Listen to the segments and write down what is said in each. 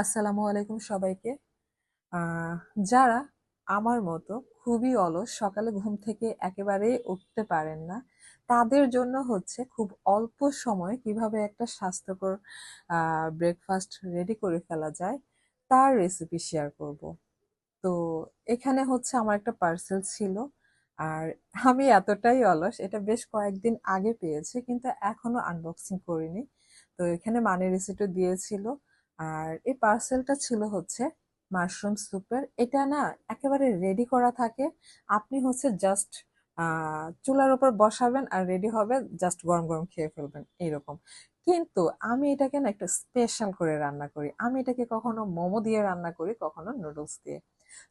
আসসালামু আলাইকুম সবাইকে। যারা আমার মতো খুবই অলস সকালে ঘুম থেকে একেবারেই উঠতে পারেন না, তাদের জন্য হচ্ছে খুব অল্প সময়ে কীভাবে একটা স্বাস্থ্যকর ব্রেকফাস্ট রেডি করে ফেলা যায়, তার রেসিপি শেয়ার করব। তো এখানে হচ্ছে আমার একটা পার্সেল ছিল, আর আমি এতটাই অলস, এটা বেশ কয়েকদিন আগে পেয়েছি, কিন্তু এখনও আনবক্সিং করিনি। তো এখানে মানি রিসিটও দিয়েছিল আর এই পার্সেলটা ছিল হচ্ছে মাশরুম স্যুপের এটা না একেবারে রেডি করা থাকে। আপনি হচ্ছে জাস্ট চুলার উপর বসাবেন আর রেডি হবে জাস্ট গরম গরম খেয়ে ফেলবেন এইরকম। কিন্তু আমি এটাকে না একটা স্পেশাল করে রান্না করি। আমি এটাকে কখনো মোমো দিয়ে রান্না করি, কখনো নুডলস দিয়ে।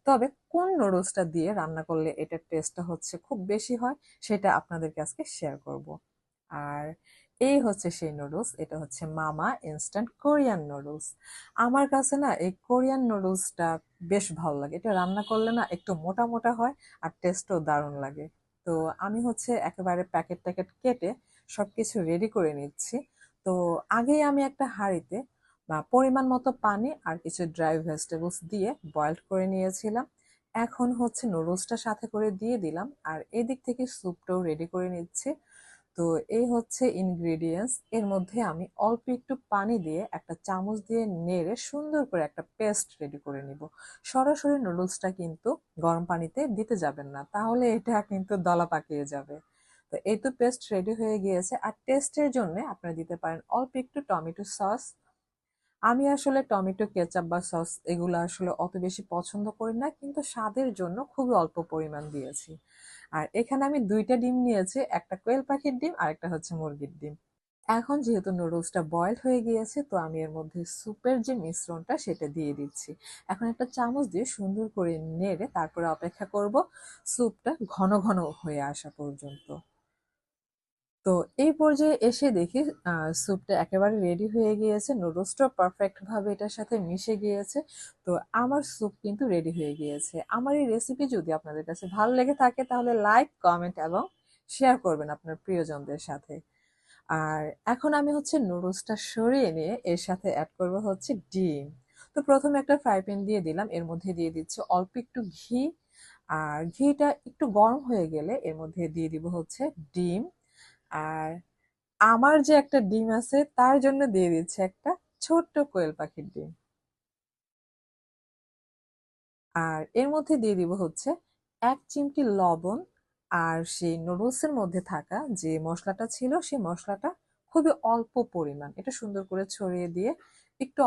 তবে কোন নুডলসটা দিয়ে রান্না করলে এটার টেস্টটা হচ্ছে খুব বেশি হয়, সেটা আপনাদেরকে আজকে শেয়ার করব। আর এই হচ্ছে সেই নুডলস এটা হচ্ছে মামা ইনস্ট্যান্ট কোরিয়ান নুডলস আমার কাছে না এই কোরিয়ান নুডলসটা বেশ ভালো লাগে। এটা রান্না করলে না একটু মোটা মোটা হয় আর টেস্টও দারুণ লাগে। তো আমি হচ্ছে একেবারে প্যাকেট ট্যাকেট কেটে সব কিছু রেডি করে নিচ্ছি। তো আগেই আমি একটা হাঁড়িতে বা পরিমাণ মতো পানি আর কিছু ড্রাই ভেজিটেবলস দিয়ে বয়েলড করে নিয়েছিলাম। এখন হচ্ছে নুডলসটা সাথে করে দিয়ে দিলাম আর এদিক থেকে স্যুপটাও রেডি করে নিচ্ছি। তো এই হচ্ছে ইনগ্রেডিয়েন্টস এর মধ্যে আমি অল্প একটু পানি দিয়ে একটা চামচ দিয়ে নেড়ে সুন্দর করে একটা পেস্ট রেডি করে নিব। সরাসরি নুডলসটা কিন্তু গরম পানিতে দিতে যাবেন না, তাহলে এটা কিন্তু দলা পাকিয়ে যাবে। তো এই তো পেস্ট রেডি হয়ে গিয়েছে। আর টেস্টের জন্য আপনারা দিতে পারেন অল্প একটু টমেটো সস আমি আসলে টমেটো, কেচাপ বা সস এগুলো আসলে অত বেশি পছন্দ করি না, কিন্তু স্বাদের জন্য খুবই অল্প পরিমাণ দিয়েছি। আর এখানে আমি দুইটা ডিম নিয়েছি, একটা কোয়েল পাখির ডিম আর একটা হচ্ছে মুরগির ডিম। এখন যেহেতু নুডলসটা বয়েল হয়ে গিয়েছে, তো আমি এর মধ্যে স্যুপের যে মিশ্রণটা সেটা দিয়ে দিচ্ছি। এখন একটা চামচ দিয়ে সুন্দর করে নেড়ে তারপরে অপেক্ষা করব স্যুপটা ঘন ঘন হয়ে আসা পর্যন্ত। তো এই পর্যায়ে এসে দেখি স্যুপটা একেবারে রেডি হয়ে গিয়েছে। নুডলসটাও পারফেক্ট ভাবে এটার সাথে মিশে গিয়েছে। তো আমার স্যুপ কিন্তু রেডি হয়ে গিয়েছে। আমার এই রেসিপি যদি আপনাদের কাছে ভালো লেগে থাকে, তাহলে লাইক কমেন্ট এবং শেয়ার করবেন আপনার প্রিয়জনদের সাথে। আর এখন আমি হচ্ছে নুডলসটা সরিয়ে নিয়ে এর সাথে অ্যাড করব হচ্ছে ডিম। তো প্রথমে একটা ফ্রাই প্যান দিয়ে দিলাম। এর মধ্যে দিয়ে দিচ্ছি অল্প একটু ঘি। আর ঘিটা একটু গরম হয়ে গেলে এর মধ্যে দিয়ে দিব হচ্ছে ডিম। আর আমার যে একটা ডিম আছে, তার জন্য দিয়ে দিচ্ছে একটা ছোট্ট কোয়েল পাখির ডিম। আর এর মধ্যে দিয়ে দিব হচ্ছে এক চিমটি লবণ আর সেই নুডলসের মধ্যে থাকা যে মশলাটা ছিল, সেই মশলাটা খুবই অল্প পরিমাণ। এটা সুন্দর করে ছড়িয়ে দিয়ে একটু